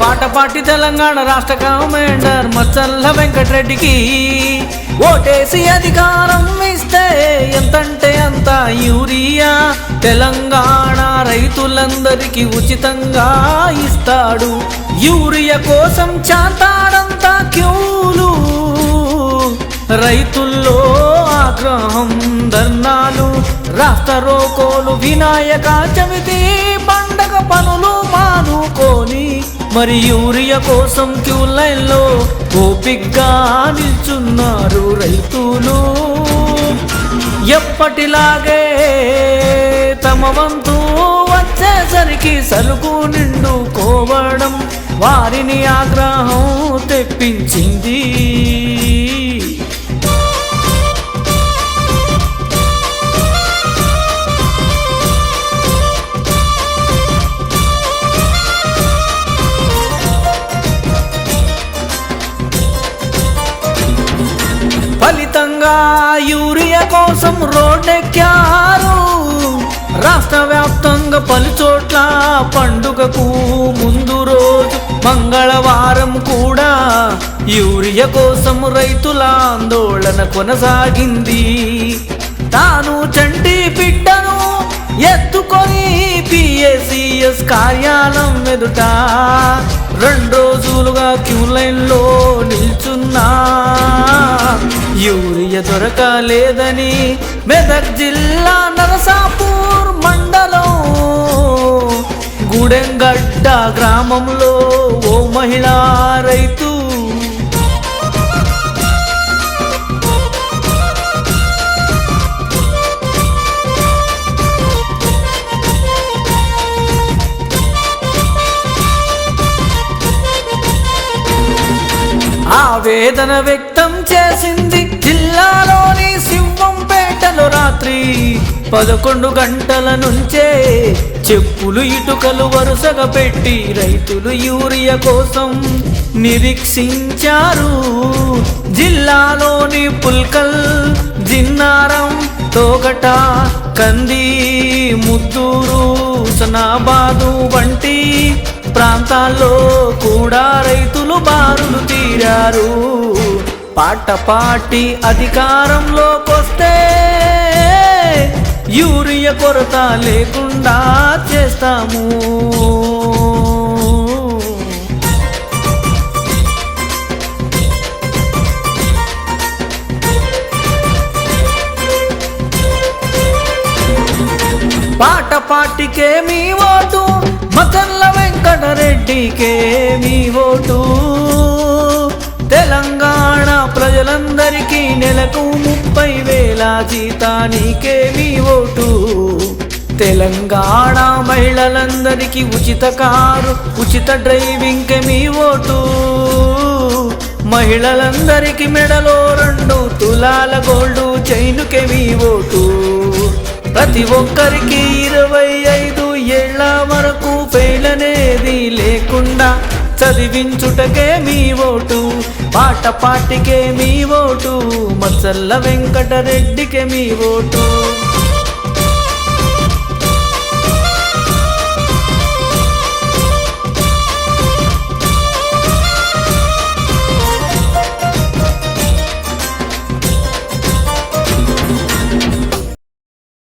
Party Telangana రాష్ట్ర commander Machalla వెంకటరెడ్డికి ఓటేసి అధికారం ఇస్తే ఎంతంటే అంత యూరియా తెలంగాణ రైతులందరికీ ఉచితంగా ఇస్తాడు. యూరియా కోసం చాతాడంతా క్యూలు. రైతుల్లో ఆగ్రహం ధర్నాలు రాష్ట్ర రోకోలు వినాయక చవితి పండగ పనులు మానుకోని మరి యూరియా కోసం క్యూ లైన్లో ఓపిగ్గా నిల్చున్నారు రైతులు. ఎప్పటిలాగే తమ వంతు వచ్చేసరికి సలుకు నిండుకోవడం వారిని ఆగ్రహం తెప్పించింది. యూరియా కోసం రోడ్డెక్కారు. రాష్ట్ర వ్యాప్తంగా పలు చోట్ల పండుగకు ముందు రోజు మంగళవారం కూడా యూరియా కోసం రైతుల ఆందోళన కొనసాగింది. తాను చంటి బిడ్డను ఎత్తుకొని పిఎస్సిఎస్ కార్యాలయం ఎదుట రెండు రోజులుగా క్యూ లైన్లో యూరియా దొరకలేదని మెదక్ జిల్లా నరసాపూర్ మండలం. గూడెంగడ్డ గ్రామంలో ఓ మహిళా రైతు. ఆవేదన వ్యక్తం చేసింది జిల్లాలోని సింహంపేటలో రాత్రి పదకొండు గంటల నుంచే చెప్పులు ఇటుకలు వరుసగా పెట్టి రైతులు యూరియా కోసం నిరీక్షించారు. జిల్లాలోని పుల్కల్ జిన్నారం తోగట కంది ముద్దూరు సనాబాదు వంటి ప్రాంతాల్లో కూడా రైతులు బారులు తీరారు. పాట పాటి అధికారంలోకొస్తే యూరియా కొరత లేకుండా చేస్తాము. పాట పాటికే మీ ఓటు మకల్ల వెంకటరెడ్డికే మీ ఓటు. ప్రజలందరికీ నెలకు ముప్పై వేల జీతానికే మీ ఓటు. తెలంగాణ మహిళలందరికీ ఉచిత కారు ఉచిత డ్రైవింగ్ మీ ఓటు. మహిళలందరికీ మెడలో రెండు తులాల గోల్డ్ చైనుకే మీ ఓటు. ప్రతి ఒక్కరికి ఇరవై చదివించుటకే మీ ఓటు పాట పాటికే మీ ఓటు మచ్చల్ల వెంకటరెడ్డికే మీ ఓటు.